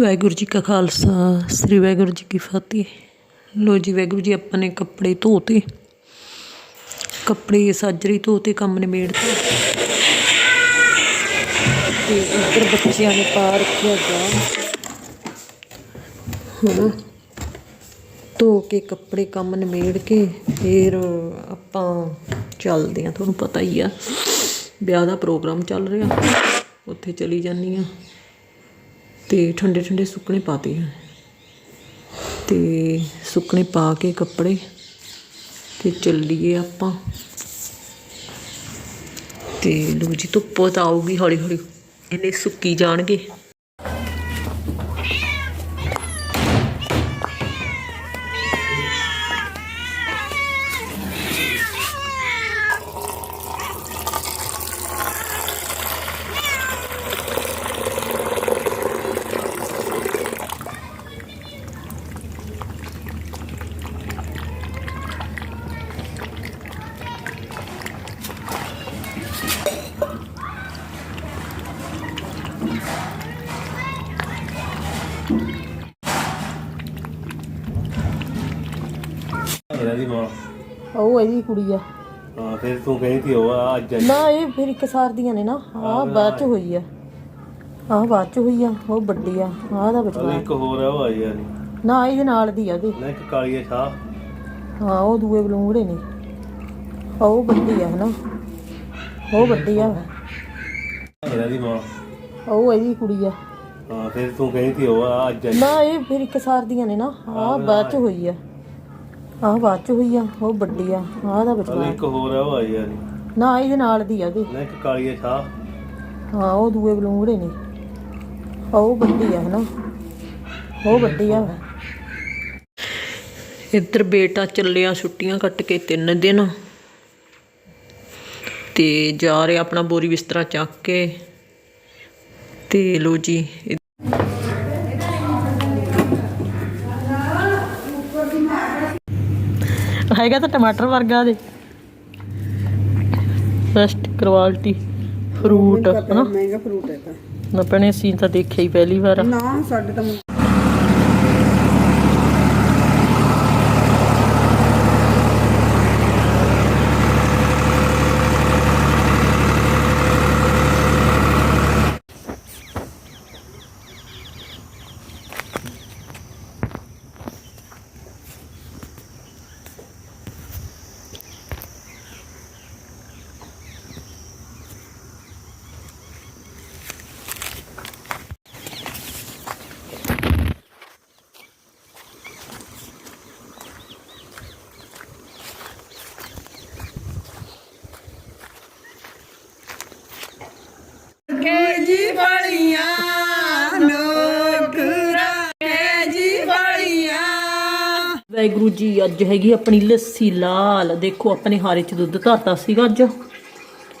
ਵਾਹਿਗੁਰੂ ਜੀ ਕਾ ਖਾਲਸਾ, ਸ੍ਰੀ ਵਾਹਿਗੁਰੂ ਜੀ ਕੀ ਫਤਿਹ। ਲੋ ਜੀ, ਵਾਹਿਗੁਰੂ ਜੀ, ਆਪਾਂ ਨੇ ਕੱਪੜੇ ਧੋਤੇ। ਕੱਪੜੇ ਸਾਜਰੀ ਧੋਤੇ, ਕੰਮ ਨਿਬੇੜਤਾ। ਤੇ ਇੱਧਰ ਬੱਚਿਆਂ ਨੇ ਪਾ ਰੱਖਿਆ ਗਾ। ਹੁਣ ਧੋ ਕੇ ਕੱਪੜੇ ਕੰਮ ਨਿਬੇੜ ਕੇ ਫਿਰ ਆਪਾਂ ਚੱਲਦੇ ਆ। ਤੁਹਾਨੂੰ ਪਤਾ ਹੀ ਆ, ਵਿਆਹ ਦਾ ਪ੍ਰੋਗਰਾਮ ਚੱਲ ਰਿਹਾ। ਉੱਥੇ ਚਲੀ ਜਾਂਦੀ ਆ। ਤੇ ਠੰਡੇ ਠੰਡੇ ਸੁੱਕਣੇ ਪਾਤੇ ਆ। ਤੇ ਸੁੱਕਣੇ ਪਾ ਕੇ ਕੱਪੜੇ ਤੇ ਚੱਲੀਏ ਆਪਾਂ। ਤੇ ਲੋ ਜੀ, ਧੁੱਪ ਤਾਂ ਆਊਗੀ ਹੌਲੀ ਹੌਲੀ। ਇਹਨੇ ਸੁੱਕੀ ਜਾਣਗੇ। ਇਹਨਾਂ ਦੀ ਮਾਂ। ਉਹ ਇਹਦੀ ਕੁੜੀ ਆ। ਹਾਂ ਫਿਰ ਤੂੰ ਕਹੀ ਤੀ ਉਹ ਆ ਅੱਜ ਆਈ। ਨਾ ਇਹ ਫਿਰ ਇੱਕ ਸਾਰ ਦੀਆਂ ਨੇ ਨਾ। ਆਹ ਬਾਅਦ ਚ ਹੋਈ ਆ। ਆਹ ਬਾਅਦ ਚ ਹੋਈ ਆ ਉਹ ਵੱਡੀ ਆ। ਆਹ ਦਾ ਉਹ ਬਚਵਾ ਇੱਕ ਹੋਰ ਆ ਉਹ ਆਈ ਆ ਨੀ। ਨਾ ਇਹਦੇ ਨਾਲ ਦੀ ਆ ਉਹਦੇ ਨਾ ਇੱਕ ਕਾਲੀ ਆ ਸ਼ਾਹ ਹਾਂ ਉਹ ਦੂਏ ਬਲੂੰਗੜੇ ਨੇ। ਉਹ ਵੱਡੀ ਆ ਹਨਾ। ਉਹ ਵੱਡੀ ਆ। ਇਹਨਾਂ ਦੀ ਮਾਂ। ਉਹ ਇਹਦੀ ਕੁੜੀ ਆ। ਹਾਂ ਫਿਰ ਤੂੰ ਕਹੀ ਤੀ ਉਹ ਆ ਅੱਜ ਆਈ। ਨਾ ਇਹ ਫਿਰ ਇੱਕ ਸਾਰ ਦੀਆਂ ਨੇ ਨਾ। ਆਹ ਬਾਅਦ ਚ ਹੋਈ ਆ। ਆਹ ਬਾਅਦ ਚ ਹੋਈ ਆ ਉਹ ਵੱਡੀ ਆ ਆਹ ਦਾ ਬਚਵਾ ਇੱਕ ਹੋਰ ਆ ਉਹ ਆਈ ਆ ਨੀ। ਨਾ ਇਹਦੇ ਨਾਲ ਦੀ ਆ ਉਹਦੇ ਨਾ ਇੱਕ ਕਾਲੀ ਆ ਸ਼ਾਹ। ਹਾਂ ਉਹ ਦੂਏ ਬਲੂੰਗੜੇ ਨੇ। ਉਹ ਵੱਡੀ ਆ ਹਨਾ। ਉਹ ਵੱਡੀ ਆ। ਇੱਧਰ ਬੇਟਾ ਚੱਲਿਆ ਛੁੱਟੀਆਂ ਕੱਟ ਕੇ ਤਿੰਨ ਦਿਨ। ਤੇ ਜਾ ਰਿਹਾ ਆਪਣਾ ਬੋਰੀ ਬਿਸਤਰਾ ਚੱਕ ਕੇ। ਤੇ ਲੋ ਜੀ ਹੈਗਾ ਤਾਂ ਟਮਾਟਰ ਵਰਗਾ ਦੇ। ਬੈਸਟ ਕੁਆਲਿਟੀ ਫਰੂਟ ਹਨਾ? ਮਹਿੰਗਾ ਫਰੂਟ ਹੈ ਤਾਂ। ਨਾ ਭੈਣੇ ਅਸੀਂ ਤਾਂ ਦੇਖਿਆ ਹੀ ਪਹਿਲੀ ਵਾਰ। ਨਾ ਸਾਡੇ ਤਾਂ ਮੁੰ- ਕੇਜੀ ਵਾਲੀਆਂ ਨੋਕਰਾ ਕੇਜੀ ਵਾਲੀਆਂ। ਵਾਹਿਗੁਰੂ ਜੀ, ਅੱਜ ਹੈਗੀ ਆਪਣੀ ਲੱਸੀ ਲਾਲ। ਦੇਖੋ, ਆਪਣੇ ਹਾਰੇ ਚ ਦੁੱਧ ਧਰਤਾ ਸੀਗਾ ਅੱਜ।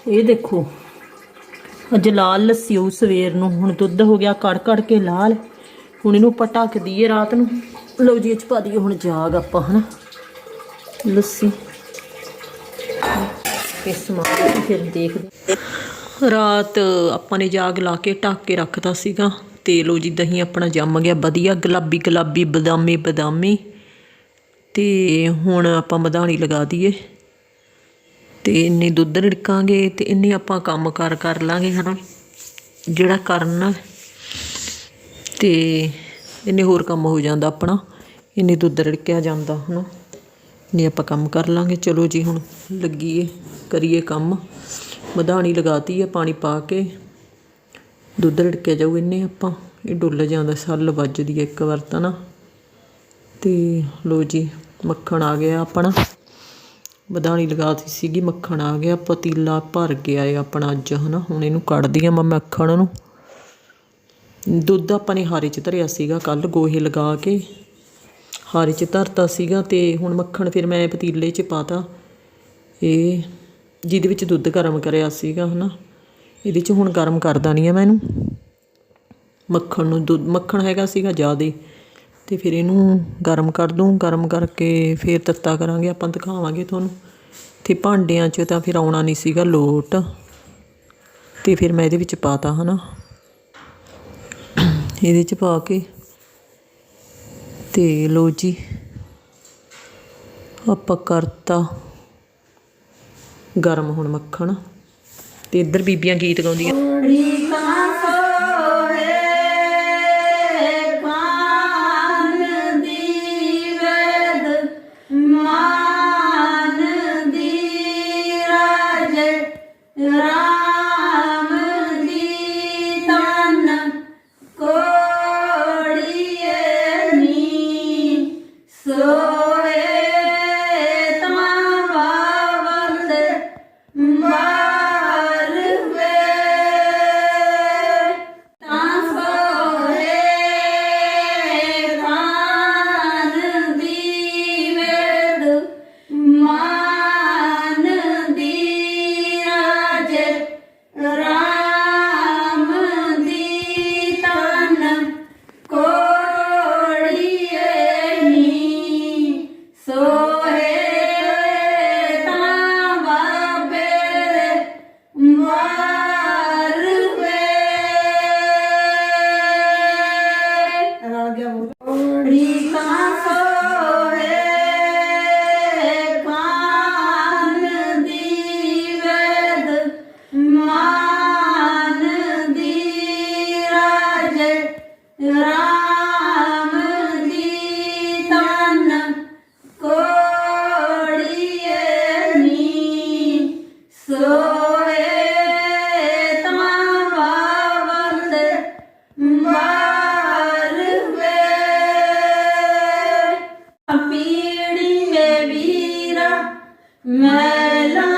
ਇਹ ਦੇਖੋ, ਅੱਜ ਲਾਲ ਲੱਸੀ ਉਹ ਸਵੇਰ ਨੂੰ। ਹੁਣ ਦੁੱਧ ਹੋ ਗਿਆ ਕੜ ਕੜ ਕੇ ਲਾਲ। ਹੁਣ ਇਹਨੂੰ ਪਟਕ ਦਈਏ ਰਾਤ ਨੂੰ। ਲਓ ਜੀ, ਇਹ ਚ ਪਾ ਦਈਏ ਹੁਣ ਜਾਗ ਆਪਾਂ, ਹਨਾ? ਲੱਸੀ। ਇਸ ਮਾਰ ਫਿਰ ਦੇਖਦੇ ਰਾਤ ਆਪਾਂ ਨੇ ਜਾਗ ਲਾ ਕੇ ਢੱਕ ਕੇ ਰੱਖਤਾ ਸੀਗਾ। ਤੇ ਲੋ ਜੀ, ਦਹੀਂ ਆਪਣਾ ਜੰਮ ਗਿਆ, ਵਧੀਆ, ਗੁਲਾਬੀ ਗੁਲਾਬੀ, ਬਦਾਮੀ ਬਦਾਮੀ। ਤੇ ਹੁਣ ਆਪਾਂ ਮਧਾਣੀ ਲਗਾ ਦਈਏ। ਤੇ ਇੰਨੇ ਦੁੱਧ ਰਿੜਕਾਂਗੇ ਤੇ ਇੰਨੇ ਆਪਾਂ ਕੰਮ ਕਰ ਕਰ ਲਾਂਗੇ, ਹਨਾ? ਜਿਹੜਾ ਕਰਨਾ ਤੇ ਇੰਨੇ ਹੋਰ ਕੰਮ ਹੋ ਜਾਂਦਾ ਆਪਣਾ। ਇੰਨੇ ਦੁੱਧ ਰਿੜਕਿਆ ਜਾਂਦਾ, ਹਨਾ? ਨੇ ਆਪਾਂ ਕੰਮ ਕਰ ਲਾਂਗੇ। ਚਲੋ ਜੀ, ਹੁਣ ਲੱਗੀਏ, ਕਰੀਏ ਕੰਮ। ਮਧਾਣੀ ਲਗਾਤੀ ਹੈ ਪਾਣੀ ਪਾ ਕੇ। ਦੁੱਧ ਰੜਕਿਆ ਜਾਊ ਇੰਨੇ ਆਪਾਂ। ਇਹ ਡੁੱਲ ਜਾਂਦਾ, ਸੱਲ ਵੱਜਦੀ ਹੈ ਇੱਕ ਵਾਰ ਤਾਂ ਨਾ। ਤੇ ਲੋ ਜੀ, ਮੱਖਣ ਆ ਗਿਆ ਆਪਣਾ। ਮਧਾਣੀ ਲਗਾਤੀ ਸੀਗੀ, ਮੱਖਣ ਆ ਗਿਆ। ਪਤੀਲਾ ਭਰ ਗਿਆ ਹੈ ਆਪਣਾ ਅੱਜ, ਹਨਾ। ਹੁਣ ਇਹਨੂੰ ਕੱਢਦੀ ਆ ਮੈਂ ਮੱਖਣ ਨੂੰ। ਦੁੱਧ ਆਪਾਂ ਨੇ ਹਾਰੇ ਚ ਧਰਿਆ ਸੀਗਾ ਕੱਲ, ਗੋਹੇ ਲਗਾ ਕੇ। ਹਾਰੇ ਚ ਧਰਤਾ ਸੀਗਾ ਤੇ ਹੁਣ ਮੱਖਣ ਫਿਰ ਮੈਂ ਪਤੀਲੇ ਚ ਪਾਤਾ। ਇਹ ਜਿਹਦੇ ਵਿੱਚ ਦੁੱਧ ਗਰਮ ਕਰਿਆ ਸੀਗਾ, ਹਨਾ? ਇਹਦੇ ਚ ਹੁਣ ਗਰਮ ਕਰ ਦਾਨੀ ਆ ਮੈਂ ਇਹਨੂੰ। ਮੱਖਣ ਨੂੰ ਦੁੱਧ, ਮੱਖਣ ਹੈਗਾ ਸੀਗਾ ਜ਼ਿਆਦੇ। ਤੇ ਫਿਰ ਇਹਨੂੰ ਗਰਮ ਕਰ ਦੂੰ, ਗਰਮ ਕਰਕੇ ਫਿਰ ਤੱਤਾ ਕਰਾਂਗੇ, ਆਪਾਂ ਦਿਖਾਵਾਂਗੇ ਤੁਹਾਨੂੰ। ਤੇ ਭਾਂਡਿਆਂ 'ਚ ਤਾਂ ਫਿਰ ਆਉਣਾ ਨਹੀਂ ਸੀਗਾ ਲੋਟ। ਤੇ ਫਿਰ ਮੈਂ ਇਹਦੇ ਵਿੱਚ ਪਾਤਾ, ਹਨਾ? ਇਹਦੇ ਚ ਪਾ ਕੇ। ਤੇ ਲੋ ਜੀ, ਆਪਾਂ ਕਰਤਾ ਗਰਮ ਹੁਣ ਮੱਖਣ। ਤੇ ਇੱਧਰ ਬੀਬੀਆਂ ਗੀਤ ਗਾਉਂਦੀਆਂ। Mela